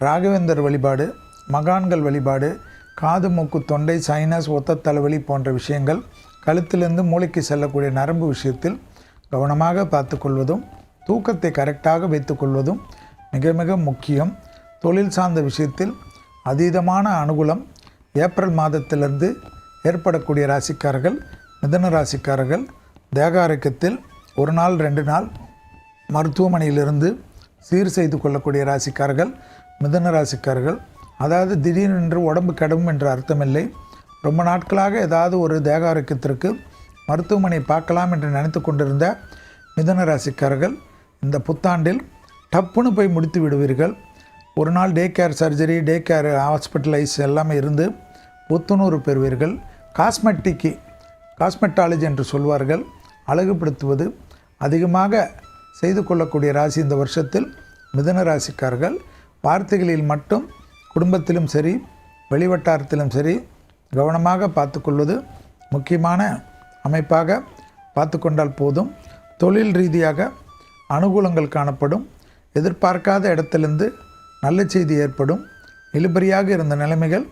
ராகவேந்தர் வழிபாடு மகான்கள் வழிபாடு காது மூக்கு தொண்டை சைனஸ் ஒத்த தலைவலி போன்ற விஷயங்கள் கழுத்திலிருந்து மூளைக்கு செல்லக்கூடிய நரம்பு விஷயத்தில் கவனமாக பார்த்துக்கொள்வதும் தூக்கத்தை கரெக்டாக வைத்துக்கொள்வதும் மிக மிக முக்கியம். தொழில் சார்ந்த விஷயத்தில் அதீதமான அனுகூலம் ஏப்ரல் மாதத்திலிருந்து ஏற்படக்கூடிய ராசிக்காரர்கள் மிதன ராசிக்காரர்கள் தேக ஆரோக்கியத்தில் ஒரு நாள் ரெண்டு நாள் மருத்துவமனையிலிருந்து சீர் செய்து கொள்ளக்கூடிய ராசிக்காரர்கள் மிதன ராசிக்காரர்கள். அதாவது திடீரென்று உடம்பு கெடும் என்ற அர்த்தமில்லை. ரொம்ப நாட்களாக ஏதாவது ஒரு தேக ஆரோக்கியத்திற்கு மருத்துவமனை பார்க்கலாம் என்று நினைத்து கொண்டிருந்த மிதன ராசிக்காரர்கள் இந்த புத்தாண்டில் டப்புன்னு போய் முடித்து விடுவீர்கள். ஒரு நாள் day care surgery day care hospitalise எல்லாமே இருந்து புத்துணர்வு பெறுவீர்கள். காஸ்மெட்டிக்கு காஸ்மெட்டாலஜி என்று சொல்வார்கள். அழகுபடுத்துவது அதிகமாக செய்து கொள்ளக்கூடிய ராசி இந்த வருஷத்தில் மிதன ராசிக்காரர்கள். வார்த்தைகளில் மட்டும் குடும்பத்திலும் சரி வெளிவட்டாரத்திலும் சரி கவனமாக பார்த்துக்கொள்வது முக்கியமான அமைப்பாக பார்த்து கொண்டால் போதும். தொழில் ரீதியாக அனுகூலங்கள் காணப்படும். எதிர்பார்க்காத இடத்திலிருந்து நல்ல செய்தி ஏற்படும். இழுபறியாக இருந்த நிலைமைகள்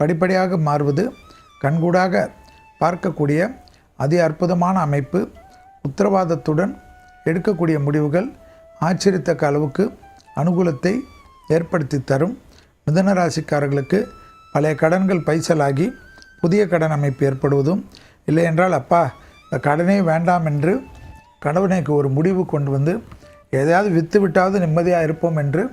படிப்படியாக மாறுவது கண்கூடாக பார்க்கக்கூடிய அதி அற்புதமான அமைப்பு உத்தரவாதத்துடன் எடுக்கக்கூடிய முடிவுகள் ஆச்சரியத்தக்க அளவுக்கு அனுகூலத்தை ஏற்படுத்தி தரும். மிதன ராசிக்காரர்களுக்கு பழைய கடன்கள் பைசலாகி புதிய கடன் அமைப்பு ஏற்படுவதும் இல்லை என்றால் அப்பா இந்த கடனே வேண்டாம் என்று கடவுளுக்கு ஒரு முடிவு கொண்டு வந்து எதையாவது விற்று விட்டாவது நிம்மதியாக இருப்போம் என்று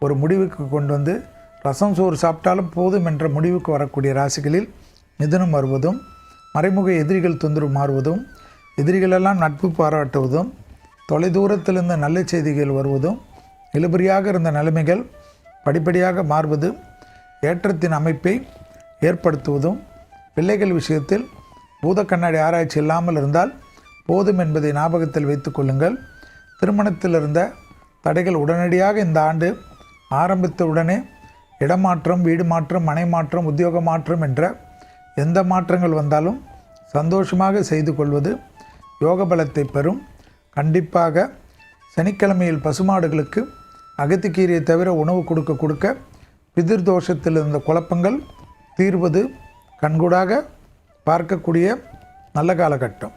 ஒரு முடிவுக்கு கொண்டு வந்து ரசம் சோறு சாப்பிட்டாலும் போதும் என்ற முடிவுக்கு வரக்கூடிய ராசிகளில் மிதுனம் வருவதும் மறைமுக எதிரிகள் தொந்தரவு மாறுவதும் எதிரிகளெல்லாம் நட்பு பாராட்டுவதும் தொலைதூரத்திலிருந்து நல்ல செய்திகள் வருவதும் இழுபறியாக இருந்த நிலைமைகள் படிப்படியாக மாறுவது ஏற்றத்தின் அமைப்பை ஏற்படுத்துவதும் பிள்ளைகள் விஷயத்தில் பூத கண்ணாடி ஆராய்ச்சி இல்லாமல் இருந்தால் போதும் என்பதை ஞாபகத்தில் வைத்துக்கொள்ளுங்கள் திருமணத்தில் இருந்த தடைகள் உடனடியாக இந்த ஆண்டு ஆரம்பித்த உடனே இடமாற்றம் வீடு மாற்றம் மனை மாற்றம் உத்தியோக மாற்றம் என்ற எந்த மாற்றங்கள் வந்தாலும் சந்தோஷமாக செய்து கொள்வது யோக பலத்தை பெறும். கண்டிப்பாக சனிக்கிழமையில் பசுமாடுகளுக்கு அகத்திக்கீரையை தவிர உணவு கொடுக்க கொடுக்க பிதிர்தோஷத்தில் இருந்த குழப்பங்கள் தீர்வது கண்கூடாக பார்க்கக்கூடிய நல்ல காலகட்டம்.